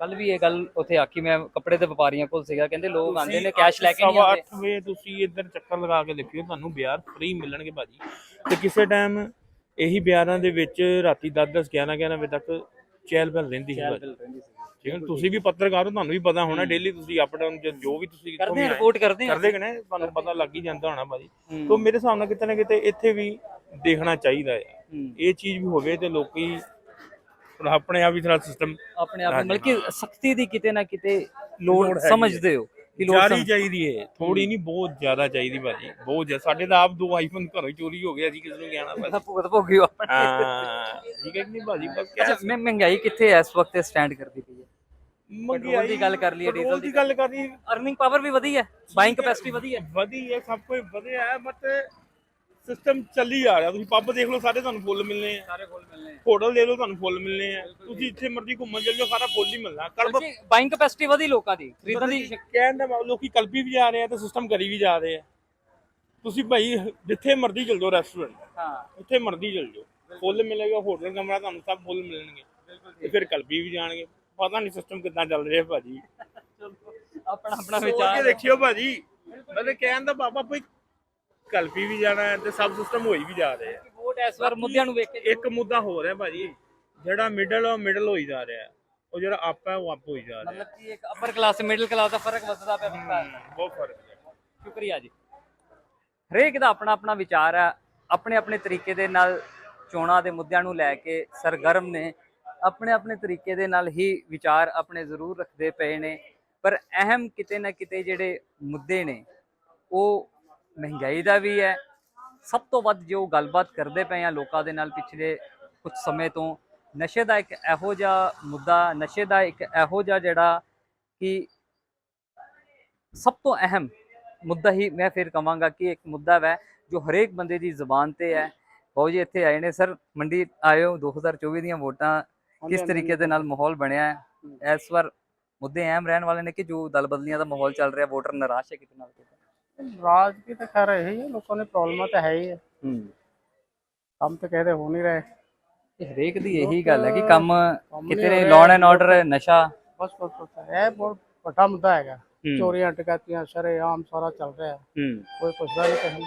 ਕੱਲ ਵੀ ਇਹ ਗੱਲ ਉੱਥੇ ਆਖੀ ਮੈਂ ਕੱਪੜੇ ਦੇ ਵਪਾਰੀਆਂ ਕੋਲ ਸੀਗਾ ਕਹਿੰਦੇ ਲੋਕ ਆਉਂਦੇ ਨੇ ਕੈਸ਼ ਲੈ ਕੇ ਨਹੀਂ ਆਉਂਦੇ। ਅੱਠ ਵਜੇ ਤੁਸੀਂ ਇੱਧਰ ਚੱਕਰ ਲਗਾ ਕੇ ਦੇਖਿਓ ਤੁਹਾਨੂੰ ਬਿਆਰ ਫ੍ਰੀ ਮਿਲਣਗੇ ਭਾਜੀ। ਤੇ ਕਿਸੇ ਟਾਈਮ ਇਹੀ ਬਿਆਰਾਂ ਦੇ ਵਿੱਚ ਰਾਤੀ 10 10 11 11 ਵਜੇ ਤੱਕ ਚਹਿਲ ਪਹਿਲ ਰਹਿੰਦੀ ਭਾਜੀ। ਠੀਕ ਹੈ ਤੁਸੀਂ ਵੀ ਪੱਤਰਕਾਰ ਹੋ ਤੁਹਾਨੂੰ ਵੀ ਪਤਾ ਹੋਣਾ ਡੇਲੀ ਤੁਸੀਂ ਅਪ ਡਾਊਨ ਜੋ ਵੀ ਤੁਸੀਂ ਕਰਦੇ ਰਿਪੋਰਟ ਕਰਦੇ ਕਰਦੇ ਕਿ ਨਹੀਂ? ਤੁਹਾਨੂੰ ਪਤਾ ਲੱਗ ਹੀ ਜਾਂਦਾ ਹੋਣਾ ਭਾਜੀ। ਹੂੰ। ਤੋਂ ਮੇਰੇ ਹਿਸਾਬ ਨਾਲ ਕਿਤੇ ਨਾ ਕਿਤੇ ਇੱਥੇ ਵੀ ਦੇਖਣਾ ਚਾਹੀਦਾ ਹੈ। ਹੂੰ। ਇਹ ਚੀਜ਼ ਵੀ ਹੋਵੇ ਤੇ ਲੋਕੀ ਆਪਣੇ ਆਪ ਹੀ ਥੋੜਾ ਸਿਸਟਮ ਆਪਣੇ ਆਪ ਨੂੰ ਹਾਂਜੀ, ਮਤਲਬ ਕਿ ਸਖਤੀ ਦੀ ਕਿਤੇ ਨਾ ਕਿਤੇ ਲੋੜ ਸਮਝਦੇ ਹੋ ਕਿ ਲੋੜ ਜਾਰੀ ਚਾਹੀਦੀ ਹੈ। ਥੋੜੀ ਨਹੀਂ ਬਹੁਤ ਜ਼ਿਆਦਾ ਚਾਹੀਦੀ ਭਾਜੀ ਬਹੁਤ ਜ਼ਿਆਦਾ। ਸਾਡੇ ਤਾਂ ਆਪ ਦੋ ਆਈਫੋਨ ਘਰੋਂ ਚੋਰੀ ਹੋ ਗਏ ਅਸੀਂ ਕਿਸ ਨੂੰ ਕਹਿਣਾ ਭਾਜੀ। ਭੁਗਤ ਭੋਗਿਓ ਆਪਣੇ। ਹਾਂ ਠੀਕ ਹੈ ਕਿ ਨਹੀਂ ਭਾਜੀ? ਬਸ ਅੱਛਾ ਮੈਂ ਮਹਿੰਗਾਈ ਕਿੱਥੇ ਇਸ ਵਕਤ ਸਟੈਂਡ ਕਰਦੀ ਪਈ ਹੈ? ਮੰਗਿਆਈ ਦੀ ਗੱਲ ਕਰ ਲਈਏ, ਡੀਜ਼ਲ ਦੀ ਦੀ ਗੱਲ ਕਰ ਲਈਏ। ਅਰਨਿੰਗ ਪਾਵਰ ਵੀ ਵਧੀ ਹੈ ਬਾਇੰਗ ਕੈਪੈਸਿਟੀ ਵਧੀ ਹੈ। ਵਧੀ ਹੈ ਸਭ ਕੁਝ ਵਧਿਆ ਹੈ ਬਟ ਸਿਸਟਮ ਚੱਲੀ ਆ ਰਿਹਾ। ਤੁਸੀਂ ਪੱਬ ਦੇਖ ਲਓ ਸਾਰੇ ਤੁਹਾਨੂੰ ਫੁੱਲ ਮਿਲਨੇ ਆ। ਸਾਰੇ ਫੁੱਲ ਮਿਲਨੇ ਹੋਟਲ ਦੇ ਲਓ ਤੁਹਾਨੂੰ ਫੁੱਲ ਮਿਲਨੇ ਆ। ਤੁਸੀਂ ਜਿੱਥੇ ਮਰਜ਼ੀ ਘੁੰਮਣ ਚੱਲ ਜਾਓ ਸਾਰਾ ਫੁੱਲ ਹੀ ਮਿਲਣਾ। ਕਲਬ ਬਾਇੰਗ ਕੈਪੈਸਿਟੀ ਵਧੀ ਲੋਕਾਂ ਦੀ। ਖਰੀਦਣ ਦੀ ਕਹਿਣ ਦਾ ਮਤਲਬ ਲੋਕੀ ਕਲਪੀ ਵੀ ਜਾ ਰਹੇ ਆ ਤੇ ਸਿਸਟਮ ਕਰੀ ਵੀ ਜਾ ਰਹੇ ਆ। ਤੁਸੀਂ ਭਾਈ ਜਿੱਥੇ ਮਰਜ਼ੀ ਚੱਲ ਜਾਓ ਰੈਸਟੋਰੈਂਟ ਹਾਂ। ਉੱਥੇ ਮਰਜ਼ੀ ਚੱਲ ਜਾਓ। ਫੁੱਲ ਮਿਲੇਗਾ ਹੋਟਲ ਕਮਰਾ ਤੁਹਾਨੂੰ ਸਭ ਫੁੱਲ ਮਿਲਣਗੇ। ਤੇ ਫਿਰ ਕਲਪੀ ਵੀ ਜਾਣਗੇ। ਪਤਾ ਨਹੀਂ ਸਿਸਟਮ ਕਿੱਦਾਂ ਚੱਲ ਰਿਹਾ ਭਾਜੀ। ਆਪਣਾ ਆਪਣਾ ਵਿਚਾਰ। ਦੇਖਿਓ ਭਾਜੀ। ਮਤਲਬ ਕਹਿਣ ਦਾ ਬਾਬਾ ਕੋਈ ਕਲਪੀ ਵੀ ਜਾਣਾ ਹੈ ਤੇ ਸਭ ਸਿਸਟਮ ਹੋਈ ਵੀ ਜਾ ਰਹੇ ਆ। ਵੋਟ ਇਸ ਵਾਰ ਮੁੱਦਿਆਂ ਨੂੰ ਵੇਖ ਕੇ ਇੱਕ ਮੁੱਦਾ ਹੋ ਰਿਹਾ ਭਾਜੀ ਜਿਹੜਾ ਮਿਡਲ ਉਹ ਮਿਡਲ ਹੋਈ ਜਾ ਰਿਹਾ ਉਹ ਜਿਹੜਾ ਅਪ ਹੈ ਉਹ ਅਪ ਹੋਈ ਜਾ ਰਿਹਾ ਮਤਲਬ ਕਿ ਇੱਕ ਅਪਰ ਕਲਾਸ ਮਿਡਲ ਕਲਾਸ ਦਾ ਫ਼ਰਕ ਵੱਧਦਾ ਪਿਆ ਵਿਕਦਾ ਬਹੁਤ ਫ਼ਰਕ ਹੈ। ਸ਼ੁਕਰੀਆ ਜੀ। ਹਰੇਕ ਦਾ ਆਪਣਾ ਆਪਣਾ ਵਿਚਾਰ ਹੈ ਆਪਣੇ ਆਪਣੇ ਤਰੀਕੇ ਦੇ ਨਾਲ ਚੋਣਾਂ ਦੇ ਮੁੱਦਿਆਂ ਨੂੰ ਲੈ ਕੇ ਸਰਗਰਮ ਨੇ ਆਪਣੇ ਆਪਣੇ ਤਰੀਕੇ ਦੇ ਨਾਲ ਹੀ ਵਿਚਾਰ ਆਪਣੇ ਜ਼ਰੂਰ ਰੱਖਦੇ ਪਏ ਨੇ ਪਰ ਅਹਿਮ ਕਿਤੇ ਨਾ ਕਿਤੇ ਜਿਹੜੇ ਮੁੱਦੇ ਨੇ ਉਹ ਮਹਿੰਗਾਈ ਦਾ ਵੀ ਹੈ। ਸਭ ਤੋਂ ਵੱਧ ਜੋ ਗੱਲਬਾਤ ਕਰਦੇ ਪਏ ਆ ਲੋਕਾਂ ਦੇ ਨਾਲ ਪਿਛਲੇ ਕੁਝ ਸਮੇਂ ਤੋਂ ਨਸ਼ੇ ਦਾ ਇੱਕ ਇਹੋ ਜਿਹਾ ਮੁੱਦਾ ਨਸ਼ੇ ਦਾ ਇੱਕ ਇਹੋ ਜਿਹਾ ਜਿਹੜਾ ਕਿ ਸਭ ਤੋਂ ਅਹਿਮ ਮੁੱਦਾ ਹੀ ਮੈਂ ਫਿਰ ਕਵਾਂਗਾ ਕਿ ਇੱਕ ਮੁੱਦਾ ਵੈ ਜੋ ਹਰੇਕ ਬੰਦੇ ਦੀ ਜ਼ੁਬਾਨ ਤੇ ਹੈ। ਬਾਊ ਜੀ ਇੱਥੇ ਆਏ ਨੇ ਸਰ। ਮੰਡੀ ਹੋ 2024 ਦੀਆਂ ਵੋਟਾਂ ਕਿਸ ਤਰੀਕੇ ਦੇ ਨਾਲ ਮਾਹੌਲ ਬਣਿਆ ਹੈ। ਇਸ ਵਾਰ ਮੁੱਦੇ ਅਹਿਮ ਰਹਿਣ ਵਾਲੇ ਨੇ ਕਿ ਜੋ ਦਲ ਬਦਲੀਆਂ ਦਾ ਮਾਹੌਲ ਚੱਲ ਰਿਹਾ ਵੋਟਰ ਨਿਰਾਸ਼ ਹੈ ਕਿਤੇ ਨਾਲ ਕਿਤੇ। ਰਾਜ ਕੀ ਤਾਂ ਖੈਰ ਇਹੀ ਹੈ ਲੋਕਾਂ ਨੇ ਪ੍ਰੋਬਲਮਾਂ ਤਾਂ ਹੈ ਹੀ ਹੈ। ਹੂੰ। ਕੰਮ ਤਾਂ ਕਹਿੰਦੇ ਹੋ ਨਹੀਂ ਰਹੇ। ਇਹ ਹਰੇਕ ਦੀ ਇਹੀ ਗੱਲ ਹੈ ਕਿ ਕੰਮ ਕਿਤੇ ਲਾਅ ਐਂਡ ਆਰਡਰ ਨਸ਼ਾ। ਬਸ ਬਸ ਬਸ ਇਹ ਬਹੁਤ ਵੱਡਾ ਮੁੱਦਾ ਹੈਗਾ। ਚੋਰੀਆਂ ਟਕਾਤੀਆਂ ਸ਼ਰੇਆਮ ਸਾਰਾ ਚੱਲ ਰਿਹਾ। ਹੈ। ਹੂੰ ਕੋਈ ਪੁੱਛਦਾ ਨਹੀਂ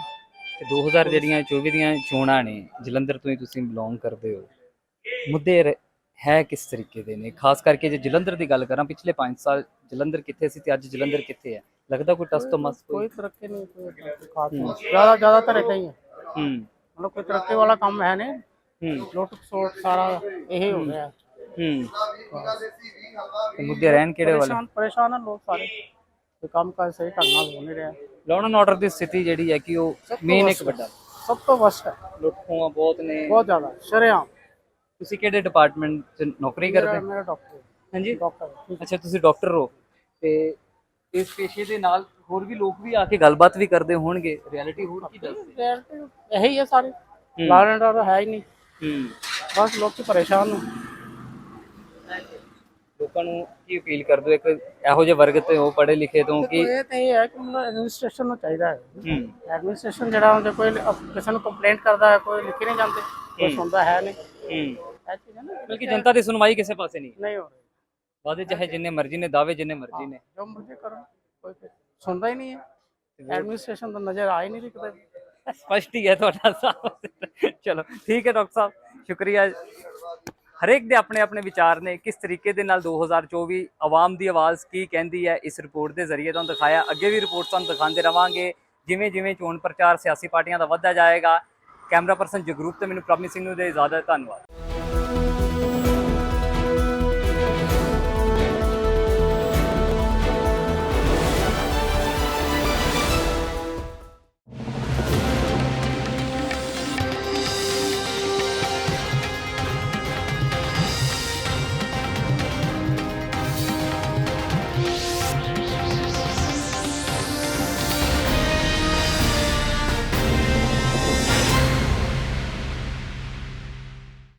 ਤੇ 2000 ਜਿਹੜੀਆਂ 24 ਦੀਆਂ ਚੋਣਾਂ ਨੇ ਜਲੰਧਰ ਤੋਂ ਹੀ ਤੁਸੀਂ ਬਿਲੋਂਗ ਕਰਦੇ ਹੋ। ਮੁੱਦੇ ਹੈ ਕਿਸ ਤਰੀਕੇ ਦੇ ਨੇ? ਖਾਸ ਕਰਕੇ ਜੇ ਜਲੰਧਰ ਦੀ ਗੱਲ ਕਰਾਂ ਪਿਛਲੇ 5 ਸਾਲ ਜਲੰਧਰ ਕਿੱਥੇ ਸੀ ਤੇ ਅੱਜ ਜਲੰਧਰ ਕਿੱਥੇ ਹੈ? ਲੱਗਦਾ ਕੋਈ ਟਸ ਤੋਂ ਮਸ ਕੋਈ? ਕੋਈ ਤਰੱਕੀ ਨਹੀਂ ਕੋਈ ਖਾਸ ਨਹੀਂ। ਜ਼ਿਆਦਾ ਜ਼ਿਆਦਾਤਰ ਏਦਾਂ ਹੀ ਹੈ। ਹੂੰ। ਮਤਲਬ ਕੋਈ ਤਰੱਕੀ ਵਾਲਾ ਕੰਮ ਹੈ ਨਹੀਂ। ਹੂੰ। ਲੁੱਟ ਖਸੁੱਟ ਸਾਰਾ ਇਹ ਹੋ ਰਿਹਾ ਹੈ। ਤੇ ਮੁੱਦੇ ਰਹਿਣ ਕਿਹੜੇ ਵਾਲੇ? ਪਰੇਸ਼ਾਨ ਪਰੇਸ਼ਾਨ ਹਨ ਲੋਕ ਸਾਰੇ। ਕੋਈ ਕੰਮ ਕਾਜ ਸਹੀ ਢੰਗ ਨਾਲ ਹੋ ਨਹੀਂ ਰਿਹਾ। ਲਾਅ ਐਂਡ ਆਰਡਰ ਦੀ ਸਥਿਤੀ ਜਿਹੜੀ ਹੈ ਕਿ ਉਹ ਮੇਨ ਇੱਕ ਵੱਡਾ। ਸਭ ਤੋਂ ਵਸਟ ਹੈ। ਲੁੱਟ ਖੋਹਾਂ ਬਹੁਤ ਨੇ। ਬਹੁਤ ਜ਼ਿਆਦਾ। ਸ਼ਰੇਆਮ। ਤੁਸੀਂ ਕਿਹੜੇ ਡਿਪਾਰਟਮੈਂਟ 'ਚ ਨੌਕਰੀ ਕਰਦੇ? ਮੇਰਾ ਡਾਕਟਰ ਹਾਂਜੀ। ਡਾਕਟਰ ਅੱਛਾ ਤੁਸੀਂ ਡਾਕਟਰ ਹੋ। ਤੇ ਇਸ ਪੇਸ਼ੇ ਦੇ ਨਾਲ ਹੋਰ ਵੀ ਲੋਕ ਵੀ ਆ ਕੇ ਗੱਲਬਾਤ ਵੀ ਕਰਦੇ ਹੋਣਗੇ। ਰਿਐਲਿਟੀ ਹੋਰ ਕੀ ਦੱਸਦੇ? ਇਹੀ ਹੈ। ਸਾਰੇ ਲਾਅ ਐਂਡ ਆਰਡਰ ਹੈ ਹੀ ਨਹੀਂ। ਹੂੰ। ਬਸ ਲੋਕੀ ਪਰੇਸ਼ਾਨ ਨੇ। ਲੋਕਾਂ ਨੂੰ ਕੀ ਅਪੀਲ ਕਰਦੇ ਹੋ? ਇੱਕ ਇਹੋ ਜਿਹੇ ਵਰਗ ਤੇ ਹੋ ਪੜ੍ਹੇ ਲਿਖੇ ਤੋਂ ਕਿ ਇਹ ਤਾਂ ਇਹ ਹੈ ਕਿ ਮਤਲਬ ਐਡਮਿਨਿਸਟ੍ਰੇਸ਼ਨ ਨੂੰ ਚਾਹੀਦਾ ਹੈ। ਹੂੰ। ਐਡਮਿਨਿਸਟ੍ਰੇਸ਼ਨ ਜਿਹੜਾ ਹੁੰਦਾ ਕੋਈ ਕਿਸੇ ਨੂੰ ਕੰਪਲੇਂਟ ਕਰਦਾ ਹੈ ਕੋਈ ਲਿਖ ਨਹੀਂ ਜਾਂਦੇ ਕੋਈ ਸੁਣਦਾ ਹੈ ਨਹੀਂ। ਹੂੰ। ਇਹ ਚੀਜ਼ ਹੈ ਨਾ ਬਲਕਿ ਜਨਤਾ ਦੀ ਸੁਣਵਾਈ ਕਿਸੇ ਪਾਸੇ ਨਹੀਂ। ਨਹੀਂ ਹੋ ਰਹੀ। ਵਾਦੇ ਚਾਹੇ ਜਿੰਨੇ ਮਰਜ਼ੀ ਨੇ ਦਾਅਵੇ ਜਿੰਨੇ ਮਰਜ਼ੀ ਨੇ। ਜੋ ਮਰਜ਼ੀ ਕਰੋ ਕੋਈ ਸੁਣਦਾ ਹੀ ਨਹੀਂ ਹੈ। ਐਡਮਿਨਿਸਟ੍ਰੇਸ਼ਨ ਤਾਂ ਨਜ਼ਰ ਆ ਹੀ ਨਹੀਂ ਰਹੀ ਕਿਤੇ। ਸਪਸ਼ਟ ਹੀ ਹੈ ਤੁਹਾਡਾ ਸਾਫ਼ ਚਲੋ ਠੀਕ ਹੈ ਡਾਕਟਰ ਸਾਹਿਬ ਸ਼ੁਕਰੀਆ। ਹਰੇਕ ਦੇ ਆਪਣੇ ਆਪਣੇ ਵਿਚਾਰ ਨੇ ਕਿਸ ਤਰੀਕੇ ਦੇ ਨਾਲ 2024 ਆਵਾਮ ਦੀ ਆਵਾਜ਼ ਕੀ ਕਹਿੰਦੀ ਹੈ ਇਸ ਰਿਪੋਰਟ ਦੇ ਜ਼ਰੀਏ ਤੁਹਾਨੂੰ ਦਿਖਾਇਆ। ਅੱਗੇ ਵੀ ਰਿਪੋਰਟ ਤੁਹਾਨੂੰ ਦਿਖਾਉਂਦੇ ਰਵਾਂਗੇ। ਜਿਵੇਂ ਜਿਵੇਂ ਚੋਣ ਪ੍ਰਚਾਰ ਸਿਆਸੀ ਪਾਰਟੀਆਂ ਦਾ ਵੱਧਦਾ ਜਾਏਗਾ ਕੈਮਰਾ ਪਰਸਨ ਜਗਰੂਪ ਤੇ ਮੈਨੂੰ ਪ੍ਰਭਮੀ ਸਿੰਘ ਨੂੰ ਦੇ ਇਜਾਜ਼ਤ ਧੰਨਵਾਦ।